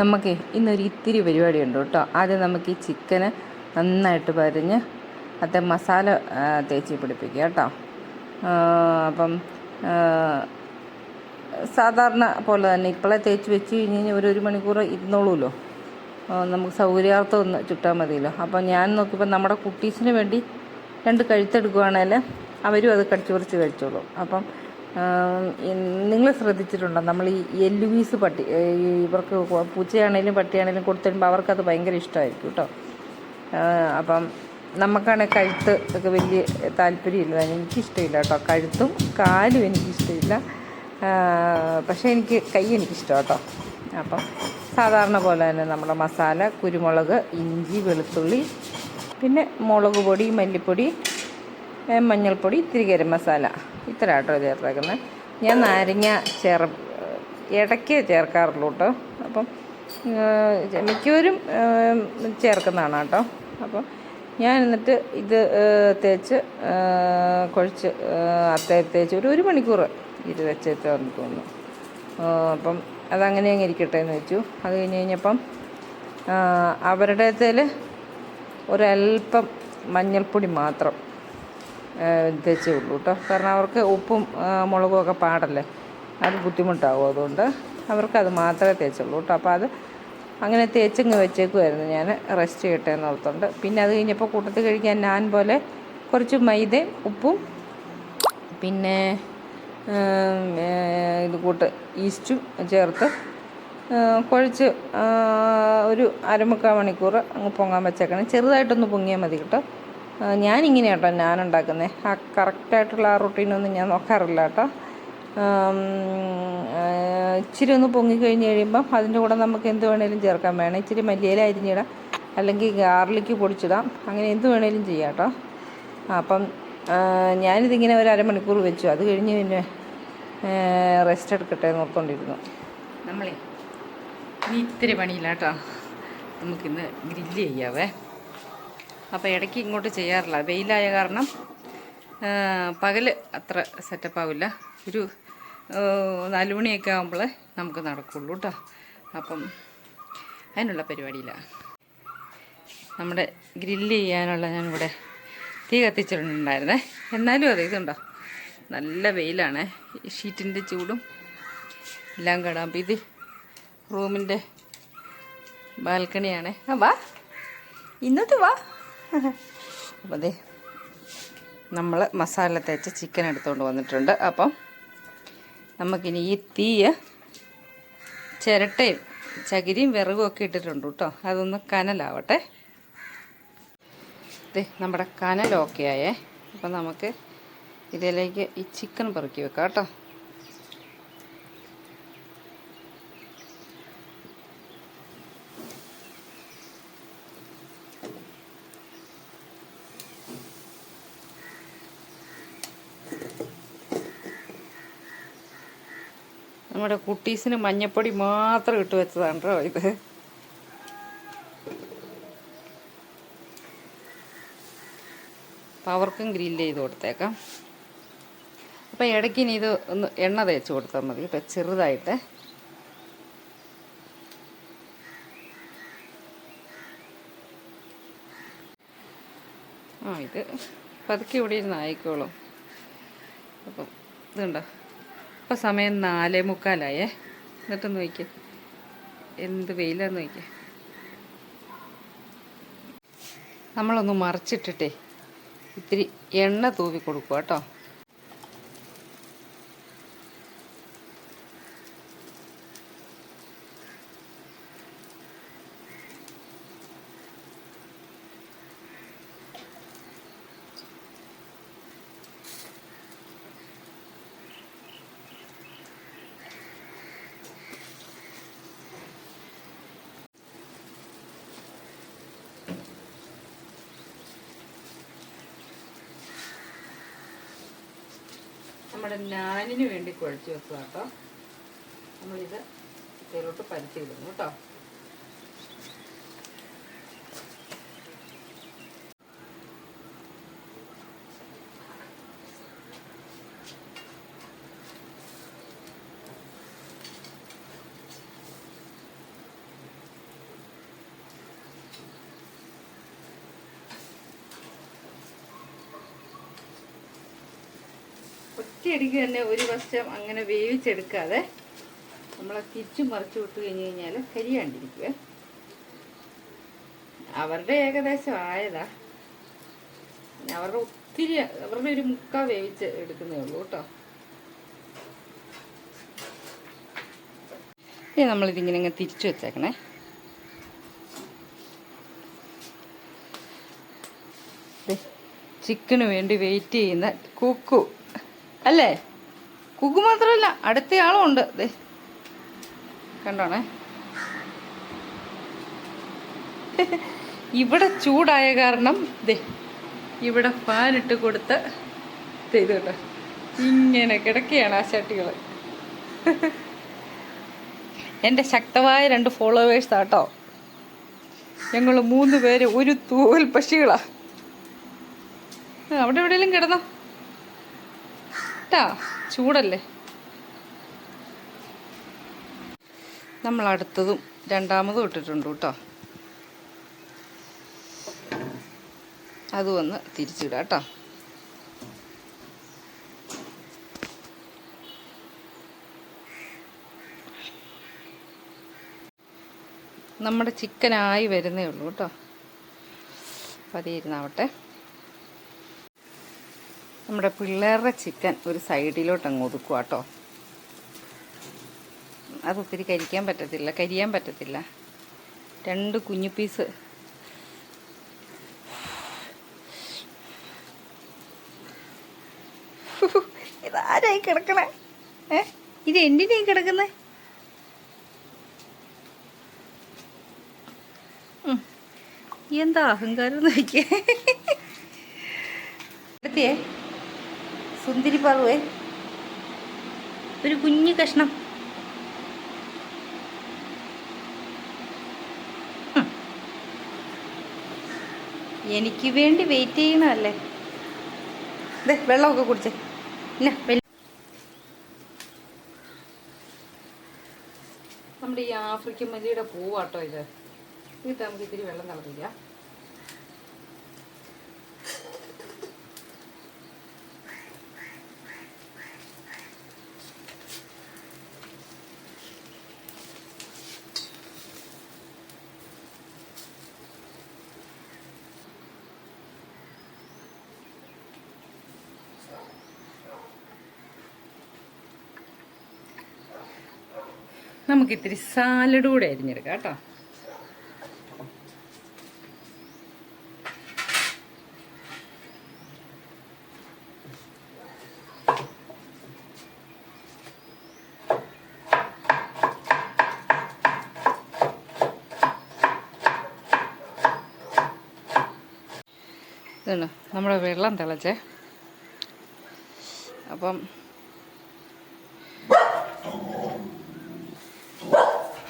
നമുക്ക് ഇന്നൊരു ഇത്തിരി പരിപാടി ഉണ്ട് കേട്ടോ. ആദ്യം നമുക്ക് ഈ ചിക്കന് നന്നായിട്ട് പരിഞ്ഞ് അത് മസാല തേച്ചി പിടിപ്പിക്കുക കേട്ടോ. അപ്പം സാധാരണ പോലെ തന്നെ ഇപ്പോഴേ തേച്ച് വെച്ച് കഴിഞ്ഞ് കഴിഞ്ഞാൽ ഒരു ഒരു മണിക്കൂർ ഇരുന്നോളൂല്ലോ. നമുക്ക് സൗകര്യാർത്ഥം ഒന്ന് ചുട്ടാൽ മതിയല്ലോ. അപ്പം ഞാൻ നോക്കിയപ്പോൾ നമ്മുടെ കുട്ടീസിന് വേണ്ടി രണ്ട് കഴുത്തെടുക്കുകയാണെങ്കിൽ അവരും അത് കടിച്ചു പറിച്ച് കഴിച്ചോളൂ. അപ്പം നിങ്ങൾ ശ്രദ്ധിച്ചിട്ടുണ്ടോ? നമ്മൾ ഈ എല്ലുവീസ് പട്ടി ഇവർക്ക് പൂച്ചയാണേലും പട്ടിയാണേലും കൊടുത്തിടുമ്പോൾ അവർക്കത് ഭയങ്കര ഇഷ്ടമായിരിക്കും കേട്ടോ. അപ്പം നമുക്കാണെങ്കിൽ കഴുത്ത് ഒക്കെ വലിയ താല്പര്യമില്ല. എനിക്കിഷ്ടമില്ല കേട്ടോ. കഴുത്തും കാലും എനിക്കിഷ്ടമില്ല പക്ഷേ എനിക്ക് കൈ എനിക്കിഷ്ടം കേട്ടോ. അപ്പം സാധാരണ പോലെ തന്നെ നമ്മുടെ മസാല കുരുമുളക് ഇഞ്ചി വെളുത്തുള്ളി പിന്നെ മുളക് പൊടി മല്ലിപ്പൊടി മഞ്ഞൾപ്പൊടി ഇത്തിരി ഗരം മസാല. ഇത്ര കേട്ടോ ചേർത്തേക്കുന്നത്. ഞാൻ നാരങ്ങ ചേർ ഇടയ്ക്ക് ചേർക്കാറുള്ളൂ കേട്ടോ. അപ്പം മിക്കവരും ചേർക്കുന്നതാണ് കേട്ടോ. അപ്പം ഞാൻ എന്നിട്ട് ഇത് തേച്ച് കുഴച്ച് അത്തേ തേച്ച് ഒരു ഒരു മണിക്കൂർ ഇത് വെച്ചിട്ടാന്ന് തോന്നുന്നു. അപ്പം അതങ്ങനെ അങ്ങ് ഇരിക്കട്ടെ എന്ന് വെച്ചു. അത് കഴിഞ്ഞ് കഴിഞ്ഞപ്പം അവരുടേതിൽ ഒരല്പം മഞ്ഞൾപ്പൊടി മാത്രം തേച്ചേ ഉള്ളൂ കേട്ടോ. കാരണം അവർക്ക് ഉപ്പും മുളകും ഒക്കെ പാടല്ലേ? അത് ബുദ്ധിമുട്ടാവും അതുകൊണ്ട് അവർക്കത് മാത്രമേ തേച്ചുള്ളൂ കേട്ടോ. അപ്പോൾ അത് അങ്ങനെ തേച്ചങ്ങ് വെച്ചേക്കുമായിരുന്നു ഞാൻ. റെസ്റ്റ് ചെയ്യട്ടെ എന്ന് ഓർത്തുണ്ട് പിന്നെ അത് കഴിഞ്ഞപ്പോൾ കൂട്ടത്തിൽ കഴിക്കാൻ ഞാൻ പോലെ കുറച്ച് മൈദയും ഉപ്പും പിന്നെ ഇത് കൂട്ട് ഈസ്റ്റും ചേർത്ത് കുഴച്ച് ഒരു അരമുക്കാൽ മണിക്കൂർ അങ്ങ് പൊങ്ങാൻ വെച്ചേക്കണം. ചെറുതായിട്ടൊന്ന് പൊങ്ങിയാൽ മതി കേട്ടോ. ഞാനിങ്ങനെ കേട്ടോ ഞാൻ ഉണ്ടാക്കുന്നത് ആ കറക്റ്റായിട്ടുള്ള ആ റൊട്ടീനൊന്നും ഞാൻ നോക്കാറില്ല കേട്ടോ. ഇച്ചിരി ഒന്ന് പൊങ്ങിക്കഴിഞ്ഞ് കഴിയുമ്പം അതിന്റെ കൂടെ നമുക്ക് എന്ത് വേണേലും ചേർക്കാൻ വേണം ഇച്ചിരി മല്ലിയില അരിഞ്ഞിടാം. അല്ലെങ്കിൽ ഗാർലിക്ക് പൊടിച്ചിടാം. അങ്ങനെ എന്ത് വേണേലും ചെയ്യാം കേട്ടോ. അപ്പം ഞാനിതിങ്ങനെ ഒരു അരമണിക്കൂർ വെച്ചു. അത് കഴിഞ്ഞ് പിന്നെ റെസ്റ്റ് എടുക്കട്ടെ എന്ന് ഓർത്തുകൊണ്ടിരുന്നു നമ്മളെ ഇത്തിരി പണിയില്ല കേട്ടോ. നമുക്കിന്ന് ഗ്രില്ല് ചെയ്യാവേ. അപ്പോൾ ഇടയ്ക്ക് ഇങ്ങോട്ട് ചെയ്യാറില്ല. വെയിലായ കാരണം പകൽ അത്ര സെറ്റപ്പ് ആവില്ല. ഒരു നാലുമണിയൊക്കെ നാല് മണിയൊക്കെ ആകുമ്പോൾ നമുക്ക് നടക്കുള്ളൂ കേട്ടോ അപ്പം അതിനുള്ള പരിപാടിയില്ല. നമ്മുടെ ഗ്രില്ല് ചെയ്യാനുള്ള ഞാനിവിടെ തീ കത്തിച്ചിട്ടുണ്ടായിരുന്നേ. എന്നാലും അതെ ഇതുണ്ടോ? നല്ല വെയിലാണ്. ഷീറ്റിന്റെ ചൂടും എല്ലാം കാണാം അപ്പം ഇത് റൂമിന്റെ ബാൽക്കണിയാണ്. ആ വാ. ഇന്നത്തെ വാ. അപ്പോൾ അതെ നമ്മൾ മസാല തേച്ച ചിക്കൻ എടുത്തുകൊണ്ട് വന്നിട്ടുണ്ട്. അപ്പം നമുക്കിനി ഈ തീയ് ചിരട്ടയും ചകിരിയും വിറകും ഒക്കെ ഇട്ടിട്ടുണ്ട് കേട്ടോ. അതൊന്ന് കനലാവട്ടെ. നമ്മുടെ കനലൊക്കെ ആയേ. അപ്പം നമുക്ക് ഇതിലേക്ക് ഈ ചിക്കൻ പെറുക്കി വെക്കാം കേട്ടോ. നമ്മുടെ കുട്ടീസിന് മഞ്ഞപ്പൊടി മാത്രം ഇട്ട് വെച്ചതാണ് കേട്ടോ ഇത്. അപ്പം അവർക്കും ഗ്രില്ല് ചെയ്ത് കൊടുത്തേക്കാം. അപ്പം ഇടയ്ക്ക് ഇനി ഇത് ഒന്ന് എണ്ണ തേച്ച് കൊടുത്താൽ മതി കേട്ടോ ചെറുതായിട്ട്. ആ ഇത് പതുക്കെ ഇവിടെ ഇരുന്ന് ആയിക്കോളും. അപ്പം ഇതുണ്ടോ? ഇപ്പം സമയം നാലേ മുക്കാലായേ. എന്നിട്ട് നോക്കിയേ എന്ത് വെയിലാന്ന് നോക്കിയേ നമ്മളൊന്ന് മറിച്ചിട്ടിട്ടേ. ഇത്തിരി എണ്ണ തൂവി കൊടുക്കുക കേട്ടോ. നമ്മുടെ നാനിന് വേണ്ടി കുഴച്ച് വെക്കുക കേട്ടോ നമ്മളിത് ഇതിലോട്ട് പരത്തി വിടുന്നു കേട്ടോ. ഒറ്റയടിക്ക് തന്നെ ഒരു വശം അങ്ങനെ വേവിച്ചെടുക്കാതെ നമ്മളെ തിരിച്ചു മറിച്ചു വിട്ട് കഴിഞ്ഞ് കഴിഞ്ഞാൽ കരിയാണ്ടിരിക്കുക അവരുടെ ഏകദേശം ആയതാ. അവരുടെ ഒത്തിരി അവരുടെ ഒരു മുക്ക വേവിച്ച് എടുക്കുന്നേ ഉള്ളൂ കേട്ടോ. ഇനി നമ്മളിതിങ്ങനെ അങ്ങ് തിരിച്ചു വെച്ചേക്കണേ. ചിക്കന് വേണ്ടി വെയിറ്റ് ചെയ്യുന്ന കുക്കു. അല്ലേ? കുക്കു മാത്രമല്ല അടുത്തയാളും ഉണ്ട് ദേ കണ്ടോണേ? ഇവിടെ ചൂടായ കാരണം ദേ ഇവിടെ ഇട്ട് കൊടുത്ത് കേട്ടോ ഇങ്ങനെ കിടക്കുകയാണ് ആ ചട്ടികൾ എന്റെ ശക്തമായ രണ്ട് ഫോളോവേഴ്സ് ആട്ടോ ഞങ്ങൾ മൂന്ന് പേര് ഒരു തൂവൽ പക്ഷികളാ. അവിടെ എവിടെയെങ്കിലും കിടന്നോ? ട്ടാ ചൂടല്ലേ? നമ്മൾ അടുത്തതും രണ്ടാമതും ഇട്ടിട്ടുണ്ട് കേട്ടോ. അത് ഒന്ന് തിരിച്ചിടാം കേട്ടോ. നമ്മുടെ ചിക്കനായി വരുന്നേ ഉള്ളൂ കേട്ടോ. പതിയെ ഇരുന്നാവട്ടെ നമ്മുടെ പിള്ളേരുടെ ചിക്കൻ ഒരു സൈഡിലോട്ട് അങ്ങ് ഒതുക്കുക കേട്ടോ അത് ഒത്തിരി കരിക്കാൻ പറ്റത്തില്ല കരിയാൻ പറ്റത്തില്ല. രണ്ട് കുഞ്ഞു പീസ്. ഇതാരായി കിടക്കണേ? ഏ? ഇത് എന്തിനായി കിടക്കുന്നേ. എന്താ അഹങ്കാരം നോക്കിയേ എടുത്തിയേ സുന്ദരി പറവേ. ഒരു കുഞ്ഞു കഷ്ണം. എനിക്ക് വേണ്ടി വെയിറ്റ് ചെയ്യണമല്ലേ ദേ വെള്ളമൊക്കെ കുടിച്ചേ. നമ്മുടെ ഈ ആഫ്രിക്കൻ മല്ലിയുടെ പൂവാട്ടോ ഇത്. ഇത് നമുക്ക് ഇത്തിരി വെള്ളം തിളപ്പിക്കാം. നമുക്ക് ഇത്തിരി സാലഡ് കൂടെ അരിഞ്ഞെടുക്കാം കേട്ടോ. നമ്മുടെ വെള്ളം തിളച്ചേ. അപ്പം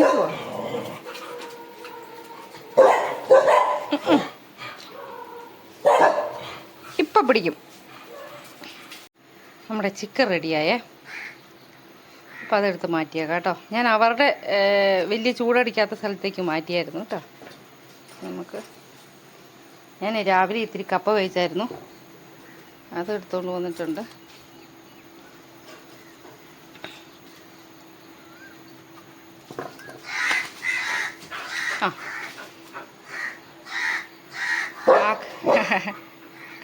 എന്തുവാ ഇപ്പം പിടിക്കും. നമ്മുടെ ചിക്കൻ റെഡിയായേ അപ്പോൾ അതെടുത്ത് മാറ്റിയേക്കാം കേട്ടോ. ഞാൻ അവരുടെ വലിയ ചൂടടിക്കാത്ത സ്ഥലത്തേക്ക് മാറ്റിയായിരുന്നു കേട്ടോ. നമുക്ക് ഞാൻ രാവിലെ ഇത്തിരി കപ്പ കഴിച്ചായിരുന്നു അത് എടുത്തുകൊണ്ട് വന്നിട്ടുണ്ട്. ആ.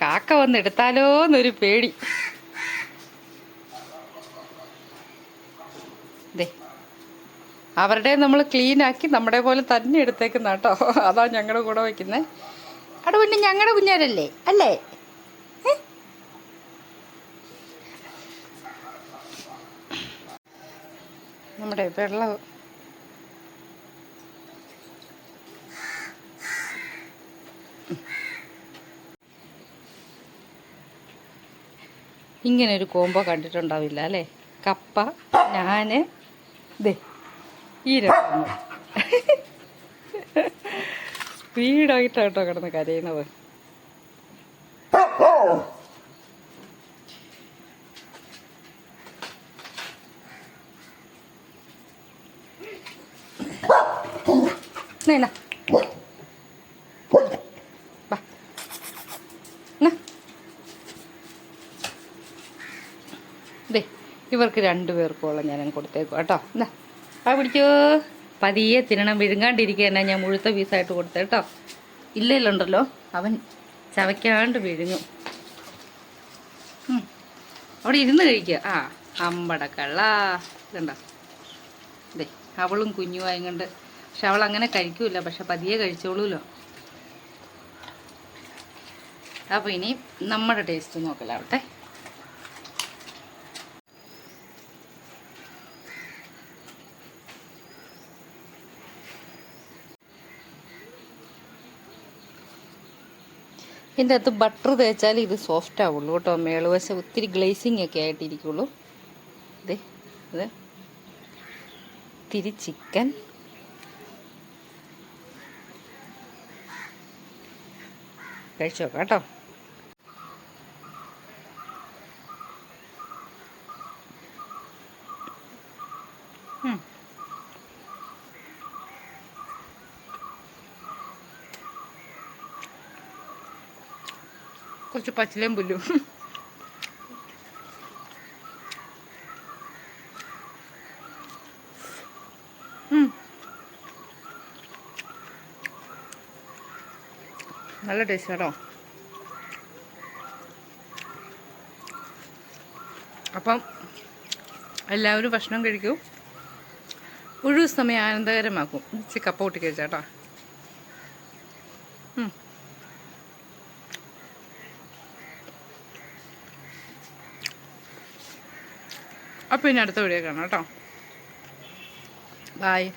കാക്ക- വന്നെടുത്താലോന്നൊരു എന്നൊരു പേടി. ദേ അവരുടെ നമ്മൾ ക്ലീൻ ആക്കി നമ്മുടെ പോലെ തന്നെ എടുത്തേക്കുന്ന കേട്ടോ. അതാ ഞങ്ങളുടെ കൂടെ വയ്ക്കുന്നത് അവിടെ പിന്നെ ഞങ്ങളുടെ കുഞ്ഞാരല്ലേ? അല്ലേ? നമ്മുടെ വെള്ളം ഇങ്ങനെ ഒരു കോംബോ കണ്ടിട്ടുണ്ടാവില്ല അല്ലേ? കപ്പ ഞാൻ ദേ ഈ രസം. സ്പീഡായിട്ടാട്ടോ കിടന്ന് കരയുന്നത്. Na. ഇവർക്ക് രണ്ടു പേർക്കുള്ള ഞാൻ കൊടുത്തേക്കും. കേട്ടോ എന്താ ആ പിടിച്ചോ. പതിയെ തിരണം വിഴുങ്ങാണ്ടിരിക്കുക ഞാൻ മുഴുത്ത പീസായിട്ട് കൊടുത്തേ കേട്ടോ. ഇല്ല ഇല്ലുണ്ടല്ലോ അവൻ ചവയ്ക്കാണ്ട് വിഴുങ്ങും. അവിടെ ഇരുന്ന് കഴിക്കുക. ആ അമ്പടക്കള്ള. കള്ള ഇതുണ്ടോ? ദേ അവളും കുഞ്ഞുമായും കൊണ്ട് പക്ഷെ അവൾ അങ്ങനെ കഴിക്കൂല. പക്ഷെ പതിയെ കഴിച്ചോളൂല്ലോ അപ്പോൾ ഇനി നമ്മുടെ ടേസ്റ്റ് നോക്കലാവട്ടെ. ഇതിന്റെ അകത്ത് ബട്ടർ തേച്ചാൽ ഇത് സോഫ്റ്റ് ആവുള്ളൂ കേട്ടോ. മേളുവശം ഒത്തിരി ഗ്ലേസിങ് ഒക്കെ ആയിട്ടിരിക്കുള്ളൂ. ഇത് ഇത് ഇത്തിരി ചിക്കൻ കഴിച്ചോ കേട്ടോ. കുറച്ച് പച്ചിലയും പുല്ലും. നല്ല ടേസ്റ്റ് കേട്ടോ അപ്പം എല്ലാവരും ഭക്ഷണം കഴിക്കൂ. ഒഴിവ് സമയം ആനന്ദകരമാക്കും. ഇച്ചിരി കപ്പ കൂട്ടി കഴിച്ചാട്ടോ ഉം. അപ്പം ഇനി അടുത്ത വീഡിയോ കാണാം കേട്ടോ ബായ്